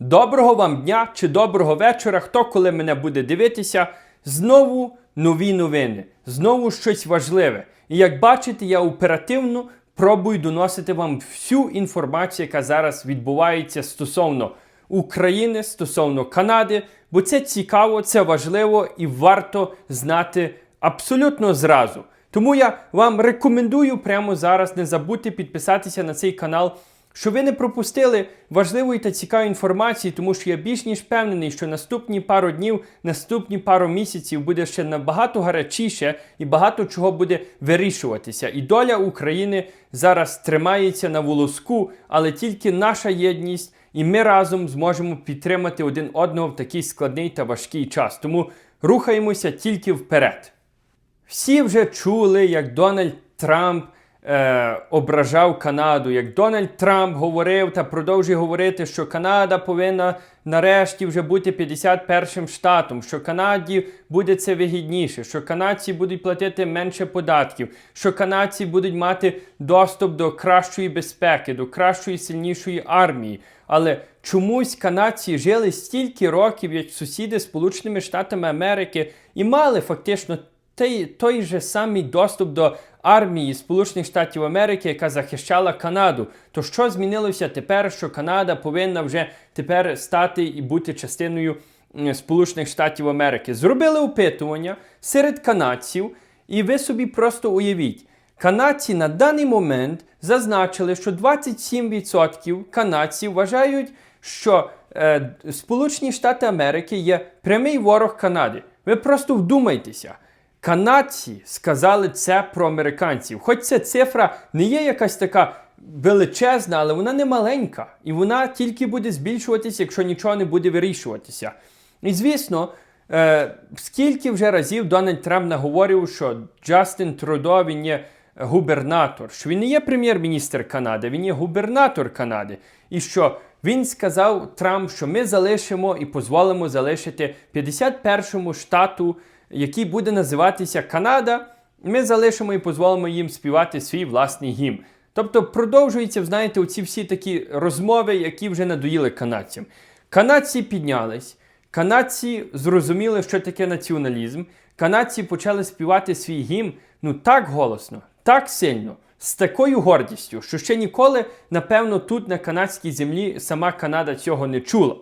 Доброго вам дня чи доброго вечора, хто коли мене буде дивитися. Знову нові новини, знову щось важливе. І як бачите, я оперативно пробую доносити вам всю інформацію, яка зараз відбувається стосовно України, стосовно Канади, бо це цікаво, це важливо і варто знати абсолютно зразу. Тому я вам рекомендую прямо зараз не забудьте підписатися на цей канал, щоб ви не пропустили важливої та цікавої інформації, тому що я більш ніж впевнений, що наступні пару днів, наступні пару місяців буде ще набагато гарячіше і багато чого буде вирішуватися. І доля України зараз тримається на волоску, але тільки наша єдність, і ми разом зможемо підтримати один одного в такий складний та важкий час. Тому рухаємося тільки вперед. Всі вже чули, як Дональд Трамп е, ображав Канаду, як Дональд Трамп говорив та продовжує говорити, що Канада повинна нарешті вже бути 51 штатом, що Канаді буде це вигідніше, що канадці будуть платити менше податків, що канадці будуть мати доступ до кращої безпеки, до кращої сильнішої армії. Але чомусь канадці жили стільки років, як сусіди Сполученими Штатами Америки, і мали фактично той, той же самий доступ до армії Сполучених Штатів Америки, яка захищала Канаду. То що змінилося тепер, що Канада повинна вже тепер стати і бути частиною Сполучених Штатів Америки? Зробили опитування серед канадців, і ви собі просто уявіть. Канадці на даний момент зазначили, що 27% канадців вважають, що е, Сполучені Штати Америки є прямий ворог Канади. Ви просто вдумайтеся. Канадці сказали це про американців. Хоч ця цифра не є якась така величезна, але вона не маленька. І вона тільки буде збільшуватися, якщо нічого не буде вирішуватися. І звісно, е, скільки вже разів Дональд Трамп наговорив, що Джастин Трудо він є губернатор, що він не є прем'єр-міністр Канади, він є губернатор Канади. І що він сказав Трамп, що ми залишимо і дозволимо залишити 51-му штату, який буде називатися Канада. Ми залишимо і дозволимо їм співати свій власний гімн. Тобто продовжуються, знаєте, оці всі такі розмови, які вже надоїли канадцям. Канадці піднялись, канадці зрозуміли, що таке націоналізм. Канадці почали співати свій гімн ну так голосно, так сильно, з такою гордістю, що ще ніколи, напевно, тут на канадській землі сама Канада цього не чула.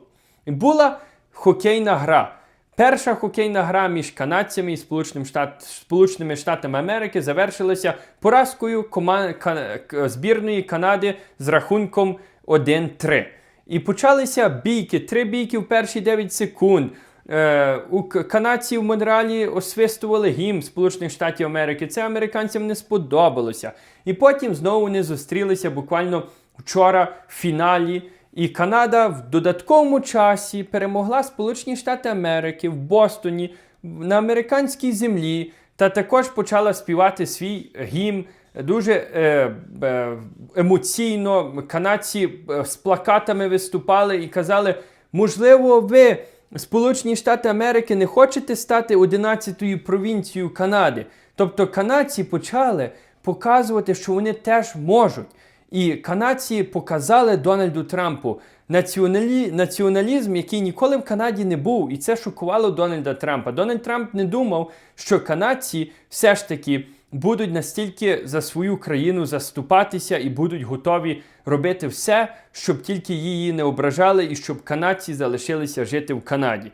Була хокейна гра. Перша хокейна гра між канадцями і Сполученим Штат... Сполученими Штатами Америки завершилася поразкою кома... ка- к- збірної Канади з рахунком 1-3. І почалися бійки, три бійки в перші 9 секунд. Е, у канадці в Монреалі освистували гімн Сполучених Штатів Америки. Це американцям не сподобалося. І потім знову вони зустрілися буквально вчора в фіналі. І Канада в додатковому часі перемогла Сполучені Штати Америки в Бостоні на американській землі та також почала співати свій гімн дуже е, е, емоційно. Канадці е, з плакатами виступали і казали: можливо, ви, Сполучені Штати Америки, не хочете стати 11-ю провінцією Канади. Тобто канадці почали показувати, що вони теж можуть. І канадці показали Дональду Трампу націоналі... націоналізм, який ніколи в Канаді не був, і це шокувало Дональда Трампа. Дональд Трамп не думав, що канадці все ж таки будуть настільки за свою країну заступатися і будуть готові робити все, щоб тільки її не ображали і щоб канадці залишилися жити в Канаді.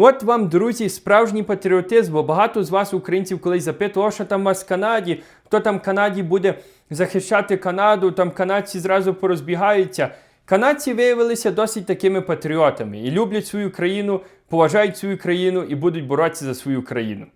От вам, друзі, справжній патріотизм, бо багато з вас, українців, колись запитували, що там у вас в Канаді, хто там в Канаді буде захищати Канаду, там канадці зразу порозбігаються. Канадці виявилися досить такими патріотами і люблять свою країну, поважають свою країну і будуть боротися за свою країну.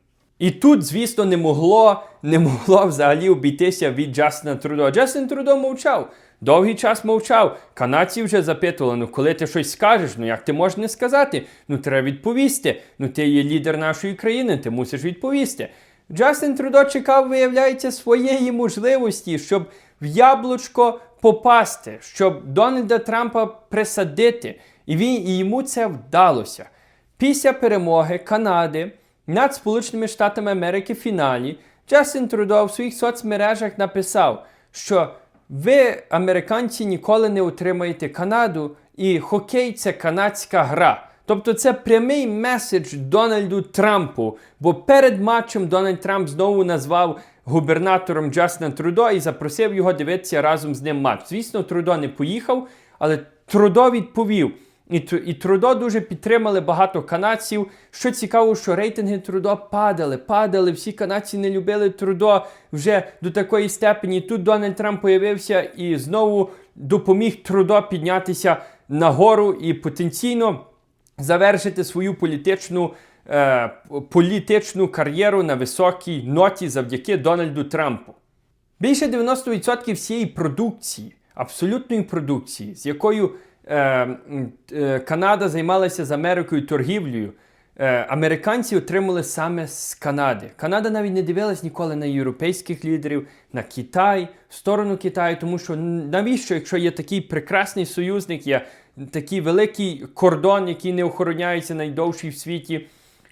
І тут, звісно, не могло, не могло взагалі обійтися від Джастина Трудо. Джастин Трудо мовчав. Довгий час мовчав. Канадці вже запитували, ну коли ти щось скажеш, ну як ти можеш не сказати? Ну треба відповісти. Ну ти є лідер нашої країни, ти мусиш відповісти. Джастин Трудо чекав, виявляється, своєї можливості, щоб в яблучко попасти, щоб Дональда Трампа присадити. І, він, і йому це вдалося. Після перемоги Канади над Сполученими Штатами Америки в фіналі Джастин Трудо в своїх соцмережах написав, що ви, американці, ніколи не отримаєте Канаду, і хокей це канадська гра. Тобто це прямий меседж Дональду Трампу. Бо перед матчем Дональд Трамп знову назвав губернатором Джастина Трудо і запросив його дивитися разом з ним матч. Звісно, Трудо не поїхав, але Трудо відповів. І, і Трудо дуже підтримали багато канадців. Що цікаво, що рейтинги Трудо падали, падали. Всі канадці не любили Трудо вже до такої степені. Тут Дональд Трамп появився і знову допоміг Трудо піднятися нагору і потенційно завершити свою політичну, е, політичну кар'єру на високій ноті завдяки Дональду Трампу. Більше 90% всієї продукції, абсолютної продукції, з якою Канада займалася з Америкою торгівлею, е, американці отримали саме з Канади. Канада навіть не дивилась ніколи на європейських лідерів, на Китай, в сторону Китаю, тому що навіщо, якщо є такий прекрасний союзник, є такий великий кордон, який не охороняється найдовший в світі.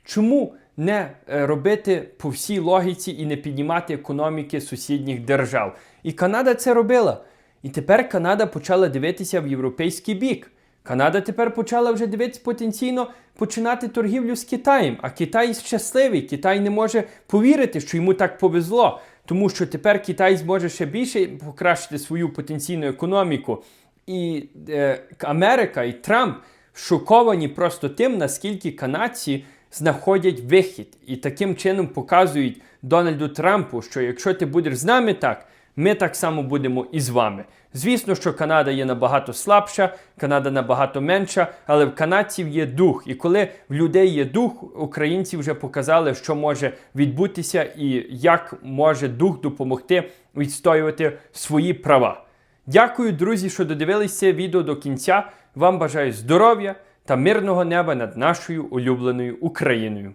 Чому не е, робити по всій логіці і не піднімати економіки сусідніх держав? І Канада це робила. І тепер Канада почала дивитися в європейський бік. Канада тепер почала вже дивитися потенційно починати торгівлю з Китаєм. А Китай щасливий. Китай не може повірити, що йому так повезло, тому що тепер Китай зможе ще більше покращити свою потенційну економіку. І е, Америка і Трамп шоковані просто тим, наскільки канадці знаходять вихід, і таким чином показують Дональду Трампу, що якщо ти будеш з нами так, ми так само будемо і з вами. Звісно, що Канада є набагато слабша, Канада набагато менша, але в канадців є дух. І коли в людей є дух, українці вже показали, що може відбутися і як може дух допомогти відстоювати свої права. Дякую, друзі, що додивилися це відео до кінця. Вам бажаю здоров'я та мирного неба над нашою улюбленою Україною.